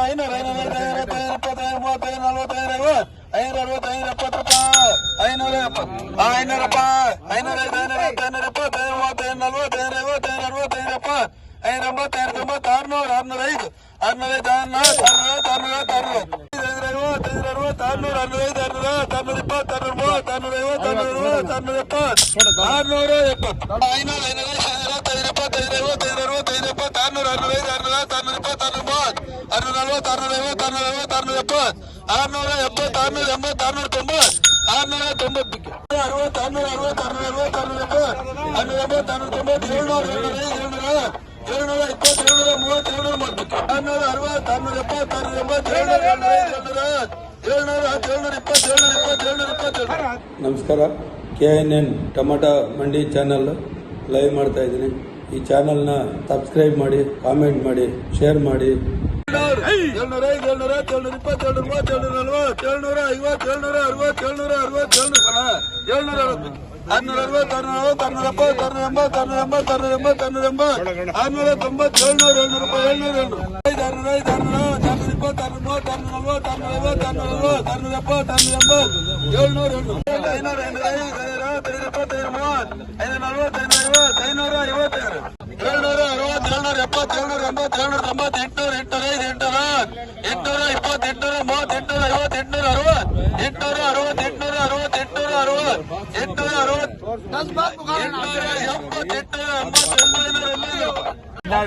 ಐನೂರ ಐನೂರ ಐವತ್ತು ಐನೂರ ಇಪ್ಪತ್ತೈದು ಮೂವತ್ತೈದು ನಲವತ್ತೈದು ಐವತ್ತು ಐನೂರ ಅರವತ್ತು ಐನೂರ ಎಪ್ಪತ್ತು ರೂಪಾಯಿ ಐನೂರ ಎಪ್ಪತ್ತು ಐನೂರು ರೂಪಾಯಿ ಐನೂರ ಐದು ಐನೂರ ಹತ್ತು ಐನೂರ ಇಪ್ಪತ್ತು ಐನೂರ ಮೂವತ್ತೈದು ನಲವತ್ತು ಐನೂರ ಐವತ್ತು ಐನೂರ ಅರವತ್ತು ಐನೂರ ಎಪ್ಪತ್ತು ಐನೂರ ಎಂಬತ್ತು ಐನೂರ ತೊಂಬತ್ತು ಆರ್ನೂರು ಆರ್ನೂರ ಐದು ಆರ್ನೂರ ಐದು ಆರ್ನೂರ ಆರ್ನೂರ ಆರ್ನೂರ ಅರವತ್ತು ಐನೂರ ಅರವತ್ತು ಆರ್ನೂರ ಆರ್ನೂರ ಐದು ಆರ್ನೂರ ಆರ್ನೂರ ಇಪ್ಪತ್ತು ಆರ್ನೂರ ಮೂವತ್ತು ಆರ್ನೂರ ಐವತ್ತು ಆರ್ನೂರ ಅರವತ್ತು ಆರ್ನೂರ ಎಪ್ಪತ್ತು ಆರ್ನೂರ ಎಪ್ಪತ್ತು ಐನೂರ ಐನೂರ ಐನೂರ ಎಪ್ಪತ್ತು ಐನೂರ ಆರ್ನೂರ ಐವತ್ತು ಆರ್ನೂರ ಐವತ್ತು ಆರ್ನೂರ ಎಪ್ಪತ್ತು ಆರ್ನೂರ ಎಪ್ಪತ್ತು, ಆರ್ನೂರ ಎಂಬತ್ತು, ಆರ್ನೂರ ತೊಂಬತ್ತು ಆರ್ನೂರ ತೊಂಬತ್ತು ಅರವತ್ತು ಆರ್ನೂರ ಅರವತ್ತು ಆರ್ನೂರ ಅರವತ್ತು, ಆರ್ನೂರ ಎಪ್ಪತ್ತು, ಆರ್ನೂರ ಎಂಬತ್ತು ಆರ್ನೂರ ನಮಸ್ಕಾರ. ಕೆ ಎನ್ ಎನ್ ಟೊಮಾಟೊ ಮಂಡಿ ಚಾನಲ್ ಲೈವ್ ಮಾಡ್ತಾ ಇದ್ದೀನಿ. ಈ ಚಾನಲ್ನ ಸಬ್ಸ್ಕ್ರೈಬ್ ಮಾಡಿ, ಕಾಮೆಂಟ್ ಮಾಡಿ, ಶೇರ್ ಮಾಡಿ. ஏழ்நூறு ஏழ்நூறு ஏழ்நூறு முப்பத்தி ஏழு ரூபா ஏழ்நூறு அறுபது ஏழ்நூறு ஐம்பது ஏழ்நூறு அறுபது ஏழ்நூறு அறுபது ஏழ்நூறு ஏழ்நூறு அறுபது அறுநூறு அறுபது அறுநூறு ஐம்பது அறுநூறு ஐம்பது அறுநூறு ஐம்பது அறுநூறு ஐம்பது அறுநூறு ஐம்பது அறுநூறு தொம்பது எழுநூறு எழுநூறு எழுநூறு எழுநூறு அறுநூறு அறுநூறு அறுநூறு முப்பது அறுநூறு அறுநூறு அறுநூறு ஐம்பது அறுநூறு அறுபது அறுநூறு ஐம்பது அறுநூறு ஐம்பது எழுநூறு எட்நூறு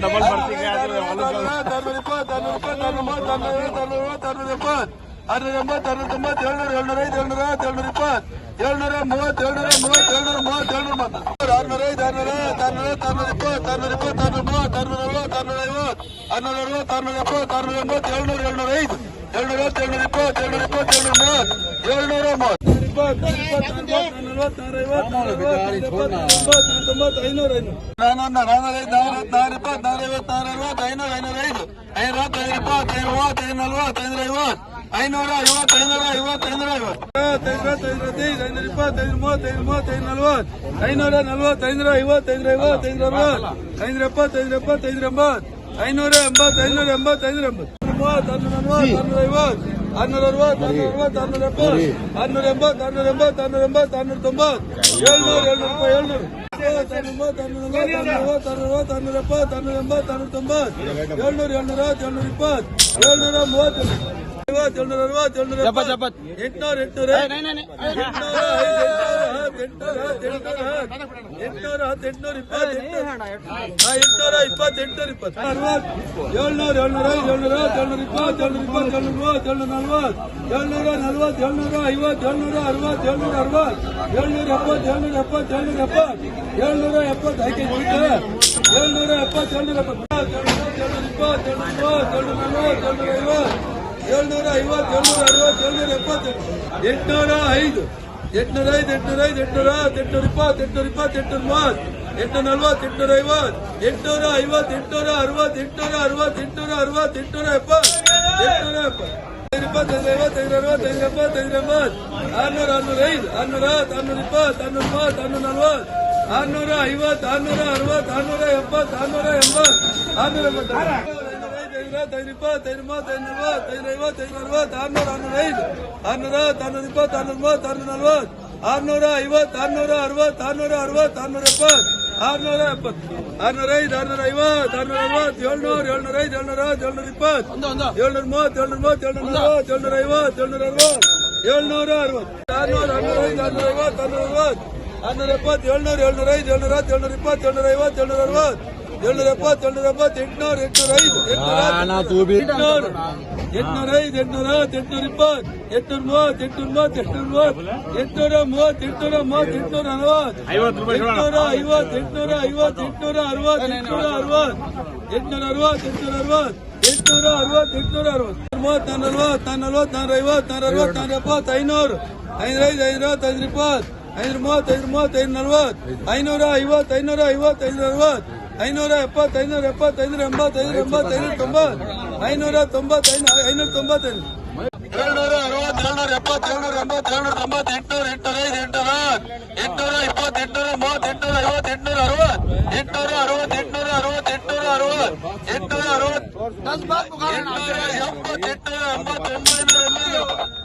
ಡಬಲ್ ಬರ್ತಿಗೆ ಆರ್ನೂರ ಎಂಬತ್ತು ಆರ್ನೂರ ತೊಂಬತ್ತು ಏಳ್ನೂರ ಏಳ್ನೂರ ಐದು ಏಳ್ನೂರ ಹತ್ತು ಏಳ್ನೂರ ಇಪ್ಪತ್ತು ಏಳ್ನೂರ ಮೂವತ್ತು ಏಳ್ನೂರ ಮೂವತ್ತು ಏಳ್ನೂರ ಮೂವತ್ತು ಏಳ್ನೂರ ಮೂವತ್ತು ಆರ್ನೂರ ಐದು ಆರ್ನೂರ ಆರ್ನೂರ ಆರ್ನೂರ ಇಪ್ಪತ್ತು ಆರ್ನೂರ ಇಪ್ಪತ್ತು ಆರ್ನೂರ ಮೂವತ್ತು ಆರ್ನೂರ ಅರವತ್ತು ಆರ್ನೂರ ಐವತ್ತು ಆರ್ನೂರ ಅರವತ್ತು ಆರ್ನೂರ ಎಪ್ಪತ್ತು ಆರ್ನೂರ ಎಂಬತ್ತು ಏಳ್ನೂರ ಏಳ್ನೂರ ಐದು ಏಳ್ನೂರ ಹತ್ತು ಏಳ್ನೂರ ಇಪ್ಪತ್ತು ಏಳ್ನೂರ ಇಪ್ಪತ್ತು ಏಳ್ನೂರ ನಾನೂರ ಐವತ್ತು ನಾನೂರ ಅರವತ್ತು ಐನೂರ ಐನೂರ ಐದು ಐನೂರ ಹತ್ತು ಐನೂರ ಇಪ್ಪತ್ತು ಐನೂರ ಮೂವತ್ತು ಐನೂರ ನಲ್ವತ್ತು ಐನೂರ ಐವತ್ತು ಐನೂರ ಐವತ್ತು ಐನೂರ ಐವತ್ತು ಐನೂರ ಐವತ್ತು ಐನೂರ ಐನೂರ ಇಪ್ಪತ್ತು ಐನೂರ ಮೂವತ್ತು ಐನೂರ ಮೂವತ್ತು ಐನೂರ ನಲ್ವತ್ತು ಐನೂರ ನಲ್ವತ್ತು ಐನೂರ ಐವತ್ತು ಐನೂರ ಐವತ್ತು ಐನೂರ ಅರವತ್ತು ಐನೂರ ಎಪ್ಪತ್ತು ಐನೂರ ಎಪ್ಪತ್ತು ಐನೂರ ಎಂಬತ್ತು ಐನೂರ ಎಂಬತ್ತು ಐನೂರ ಎಂಬತ್ತು ಐನೂರ ಎಂಬತ್ತು ಮೂವತ್ತು ಆರ್ನೂರ ನಲ್ವತ್ತು ಆರ್ನೂರ ಐವತ್ತು அறுநூறு அறுபது அறுநூறு அறுபது அறுநூறு எண்பது அறுநூறு எண்பது அறுநூறு எண்பது அறுநூறு எண்பது அறுநூறு தொம்பது எழுநூறு எழுநூறு எழுநூறு எழுநூறு எண்பது எழுநூறு தொம்பது எழுநூறு எழுநூறு எழுநூறு இಪ್ಪது எழுநூறு மூவத்தெட்டு ಎಂಟುನೂರ ಎಂಟ್ನೂರ. ಎಂಟ್ನೂರ ಎಂಟ್ನೂರ. ಎಂಟ್ನೂರ ಇಪ್ಪತ್ತು ಏಳ್ನೂರ ಏಳ್ನೂರ ಐದು ಏಳ್ನೂರ ಏಳ್ನೂರ ಇಪ್ಪತ್ತು ಏಳ್ನೂರ ಇಪ್ಪತ್ತು ಏಳ್ನೂರ ಮೂವತ್ತು ಏಳ್ನೂರ ನಲ್ವತ್ತು. ಏಳ್ನೂರ ನಲ್ವತ್ತು ಏಳ್ನೂರ ಐವತ್ತು ಏಳ್ನೂರ ಅರವತ್ತು ಏಳ್ನೂರ ಅರವತ್ತು. ಏಳ್ನೂರ ಎಪ್ಪತ್ತು ಏಳ್ನೂರ ಎಪ್ಪತ್ತು ಏಳ್ನೂರ ಎಪ್ಪತ್ತು. ಏಳ್ನೂರ ಎಪ್ಪತ್ತು ಹಾಕಿ ಏಳ್ನೂರ ಎಪ್ಪತ್ತು ಏಳ್ನೂರ ಎಪ್ಪತ್ತು. ಏಳ್ನೂರ ಇಪ್ಪತ್ತು ಏಳ್ನೂರ ಮೂವತ್ತು ಏಳ್ನೂರ ನಲ್ವತ್ತು ಏಳ್ನೂರ ಐವತ್ತು. ಏಳ್ನೂರ ಅರವತ್ತು ಏಳ್ನೂರ ಎಪ್ಪತ್ತು ಎಂಟ್ನೂರ ಐದು ಎಂಟ್ನೂರ ಐದು ಎಂಟ್ನೂರ ಐದು ಎಂಟ್ನೂರ ಹತ್ತು ಎಂಟ್ನೂರ ಇಪ್ಪತ್ತು ಎಂಟ್ನೂರ ಇಪ್ಪತ್ತು ಎಂಟ್ನೂರ ಮೂವತ್ತು ಎಂಟುನೂರ ನಲ್ವತ್ತು ಎಂಟ್ನೂರ ಐವತ್ತು ಎಂಟ್ನೂರ ಐವತ್ತು ಎಂಟ್ನೂರ ಅರವತ್ತು ಎಂಟ್ನೂರ ಅರವತ್ತು ಎಂಟ್ನೂರ ಅರವತ್ತು ಎಂಟ್ನೂರ ಎಪ್ಪತ್ತು ಎಂಟ್ನೂರ ಎಪ್ಪತ್ತು ಇಪ್ಪತ್ತೈದು ಐವತ್ತೈದು ಅರವತ್ತೈದು ಎಪ್ಪತ್ತೈದು ಎಂಬತ್ತು ಆರ್ನೂರ ಆರ್ನೂರ ಐದು ಆರ್ನೂರ ಹತ್ತು ಆರ್ನೂರ ಇಪ್ಪತ್ತು ಆರ್ನೂರ ಮೂವತ್ತು ಆರ್ನೂರ ನಲ್ವತ್ತು ಆರ್ನೂರ ಐವತ್ತು ಆರ್ನೂರ ಅರವತ್ತು ಆರ್ನೂರ ಎಪ್ಪತ್ತು ಆರ್ನೂರ ಎಂಬತ್ತು ಆರ್ನೂರ ಎಂಬತ್ತು ಐದು ಇಪ್ಪತ್ತು ಐದು ಮೂವತ್ತು ಐದು ನಲ್ವತ್ತು ಐದು ಐವತ್ತು ಐದು ಅರವತ್ತು ಆರ್ನೂರ ಆರ್ನೂರ ಐದು ಆರ್ನೂರ ಹತ್ತು ಆರ್ನೂರ ಇಪ್ಪತ್ತು ಆರ್ನೂರ ಮೂವತ್ತು ಆರ್ನೂರ ನಲ್ವತ್ತು ಆರ್ನೂರ ಐವತ್ತು ಆರ್ನೂರ ಅರವತ್ತು ಆರ್ನೂರ ಅರವತ್ತು ಆರ್ನೂರ ಎಪ್ಪತ್ತು ಆರ್ನೂರ ಎಪ್ಪತ್ತು ಆರ್ನೂರ ಐದು ಆರ್ನೂರ ಐವತ್ತು ಆರ್ನೂರ ಅರವತ್ತು ಏಳ್ನೂರ ಏಳ್ನೂರ ಐದು ಏಳ್ನೂರ ಹತ್ತು ಏಳ್ನೂರ ಇಪ್ಪತ್ತು ಏಳ್ನೂರ ಮೂವತ್ತು ಏಳ್ನೂರ ಮೂವತ್ತು ಏಳ್ನೂರ ನಲ್ವತ್ತು ಏಳ್ನೂರ ಐವತ್ತು ಏಳ್ನೂರ ಅರವತ್ತು ಏಳ್ನೂರ ಅರವತ್ತು ಆರ್ನೂರ ಆರ್ನೂರ ಐದು ಆರ್ನೂರ ಐವತ್ತು ಆರ್ನೂರ ಅರವತ್ತು ಆರ್ನೂರ ಎಪ್ಪತ್ತು ಏಳ್ನೂರ ಏಳ್ನೂರ ಐದು ಏಳ್ನೂರ ಹತ್ತು ಏಳ್ನೂರ ಇಪ್ಪತ್ತು ಏಳ್ನೂರ ಐವತ್ತು ಏಳ್ನೂರ ಅರವತ್ತು ಏಳ್ನೂರ ಎಪ್ಪತ್ತು ಏಳ್ನೂರ ಎಪ್ಪತ್ತು ಎಂಟ್ನೂರ ಎಂಟ್ನೂರ ಐದು ಎಂಟ್ನೂರ ಎಂಟ್ನೂರ ಐದು ಎಂಟ್ನೂರ ಹತ್ತು ಎಂಟ್ನೂರ ಇಪ್ಪತ್ತು ಎಂಟ್ನೂರ ಮೂವತ್ತು ಎಂಟ್ನೂರ ಮೂವತ್ತು ಎಂಟ್ನೂರ ಮೂವತ್ತು ಎಂಟ್ನೂರ ಮೂವತ್ತು ಎಂಟ್ನೂರ ನಲವತ್ತು ಎಂಟ್ನೂರ ಐವತ್ತು ಎಂಟ್ನೂರ ಅರವತ್ತು ಎಂಟ್ನೂರ ಅರವತ್ತು ಎಂಟ್ನೂರ ಅರವತ್ತು ಎಂಟ್ನೂರ ಅರವತ್ತು ಎಂಟ್ನೂರ ಅರವತ್ತು ಎಂಟ್ನೂರ ಅರವತ್ತು ಮೂವತ್ತು ನಾನು ನಲ್ವತ್ತು ನಾನು ನಲ್ವತ್ತು ನಾನು ಐವತ್ತು ನಾನು ಅರವತ್ತು ನಾನು ಎಪ್ಪತ್ತು ಐನೂರು ಐನೂರ ಐದು ಐನೂರ ಹತ್ತು ಐನೂರ ಇಪ್ಪತ್ತು ಐನೂರ ಮೂವತ್ತು ಐನೂರ ಮೂವತ್ತು ಐನೂರ ನಲ್ವತ್ತು ಐನೂರ ಐವತ್ತು ಐನೂರ ಐವತ್ತು ಐನೂರ ಅರವತ್ತು ಐನೂರ ಎಪ್ಪತ್ತು ಐನೂರ ಎಪ್ಪತ್ತು ಐನೂರ ಎಂಬತ್ತು ಐನೂರ ಎಂಬತ್ತು ಐನೂರ ತೊಂಬತ್ತು. ಐನೂರ ತೊಂಬತ್ತು ಐನೂರ ತೊಂಬತ್ತೈದು. ಏಳ್ನೂರ ಅರವತ್ತು ಏಳ್ನೂರ ಎಪ್ಪತ್ತು ಏಳ್ನೂರ ಎಂಬತ್ತು ಏಳ್ನೂರ ತೊಂಬತ್ತು ಎಂಟ್ನೂರ ಎಂಟುನೂರ ಐದು ಎಂಟುನೂರ ಎಂಟುನೂರ ಇಪ್ಪತ್ತು ಎಂಟುನೂರ ಮೂವತ್ತು ಎಂಟುನೂರ ಐವತ್ತು ಎಂಟುನೂರ ಅರವತ್ತು ಎಂಟುನೂರ ಅರವತ್ತು ಎಂಟುನೂರ ಅರವತ್ತು ಎಂಟುನೂರ ಅರವತ್ತು ಎಂಟುನೂರ ಅರವತ್ತು ಎಂಟ್ನೂರ ಎಪ್ಪತ್ತೆಂಟು ಎಂಬತ್ತೊಂಬತ್ತು